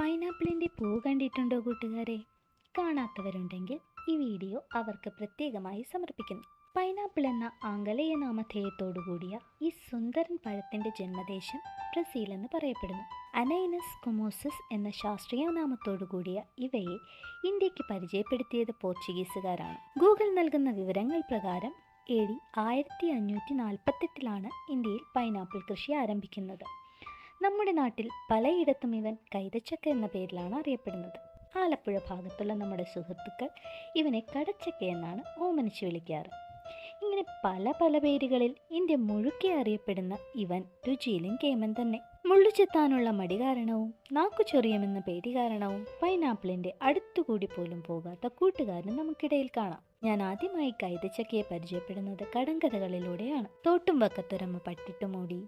പൈനാപ്പിളിന്റെ പൂ കണ്ടിട്ടുണ്ടോ കൂട്ടുകാരെ? കാണാത്തവരുണ്ടെങ്കിൽ ഈ വീഡിയോ അവർക്ക് പ്രത്യേകമായി സമർപ്പിക്കുന്നു. പൈനാപ്പിൾ എന്ന ആംഗലേയ നാമധേയത്തോടുകൂടിയ ഈ സുന്ദരൻ പഴത്തിന്റെ ജന്മദേശം ബ്രസീൽ എന്ന് പറയപ്പെടുന്നു. അനൈനസ് കൊമോസസ് എന്ന ശാസ്ത്രീയ നാമത്തോടുകൂടിയ ഇവയെ ഇന്ത്യയ്ക്ക് പരിചയപ്പെടുത്തിയത് പോർച്ചുഗീസുകാരാണ്. ഗൂഗിൾ നൽകുന്ന വിവരങ്ങൾ പ്രകാരം എ ഡി ആയിരത്തി അഞ്ഞൂറ്റി നാൽപ്പത്തെട്ടിലാണ് ഇന്ത്യയിൽ പൈനാപ്പിൾ കൃഷി ആരംഭിക്കുന്നത്. നമ്മുടെ നാട്ടിൽ പലയിടത്തും ഇവൻ കൈതച്ചക്ക എന്ന പേരിലാണ് അറിയപ്പെടുന്നത്. ആലപ്പുഴ ഭാഗത്തുള്ള നമ്മുടെ സുഹൃത്തുക്കൾ ഇവനെ കടച്ചക്ക എന്നാണ് ഓമനിച്ച് വിളിക്കാറ്. ഇങ്ങനെ പല പല പേരുകളിൽ ഇന്ത്യ മുഴുക്കെ അറിയപ്പെടുന്ന ഇവൻ രുചിയിലും കേമൻ തന്നെ. മുള്ളു ചെത്താനുള്ള മടി കാരണവും നാക്കുചൊറിയമെന്ന പേടി കാരണവും പൈനാപ്പിളിന്റെ അടുത്തുകൂടി പോലും പോകാത്ത കൂട്ടുകാരൻ നമുക്കിടയിൽ കാണാം. ഞാൻ ആദ്യമായി കൈതച്ചക്കയെ പരിചയപ്പെടുന്നത് കടങ്കഥകളിലൂടെയാണ്. തോട്ടും വക്കത്തൊരമ്മ പട്ടിട്ട് മൂടി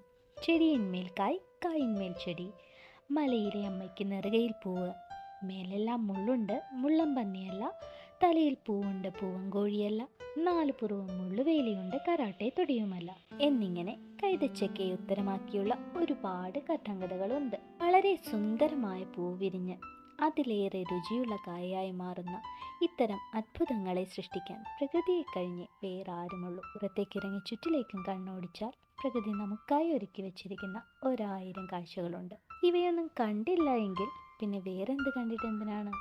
ചെടിയിന്മേൽ കായ് കായിന്മേൽ ചെടി. മലയിലെ അമ്മയ്ക്ക് നെറുകയിൽ പൂവ്. മേലെല്ലാം മുള്ളുണ്ട് മുള്ളം പന്നിയല്ല. തലയിൽ പൂവുണ്ട് പൂവങ്കോഴിയല്ല നാല് പുറവും മുള്ളുവേലിയുണ്ട് കരാട്ടെ തൊടിയുമല്ല. എന്നിങ്ങനെ കൈതച്ചക്കയെ ഉത്തരമാക്കിയുള്ള ഒരുപാട് കഥങ്കഥകളുണ്ട് വളരെ സുന്ദരമായ പൂ വിരിഞ്ഞ് അതിലേറെ രുചിയുള്ള കായയായി മാറുന്ന ഇത്തരം അത്ഭുതങ്ങളെ സൃഷ്ടിക്കാൻ പ്രകൃതിയെ കഴിഞ്ഞ് വേറെ ആരുമുള്ളൂ പുറത്തേക്കിറങ്ങി ചുറ്റിലേക്കും കണ്ണോടിച്ചാൽ പ്രകൃതി നമുക്കായി ഒരുക്കി വെച്ചിരിക്കുന്ന ഒരായിരം കാഴ്ചകളുണ്ട്. ഇവയൊന്നും കണ്ടില്ല എങ്കിൽ പിന്നെ വേറെന്ത് കണ്ടിട്ട് എന്തിനാണ്?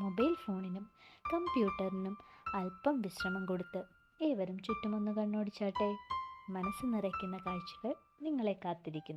മൊബൈൽ ഫോണിനും കമ്പ്യൂട്ടറിനും അല്പം വിശ്രമം കൊടുത്ത് ഏവരും ചുറ്റുമൊന്ന് കണ്ണോടിച്ചാട്ടെ. മനസ്സ് നിറയ്ക്കുന്ന കാഴ്ചകൾ നിങ്ങളെ കാത്തിരിക്കുന്നു.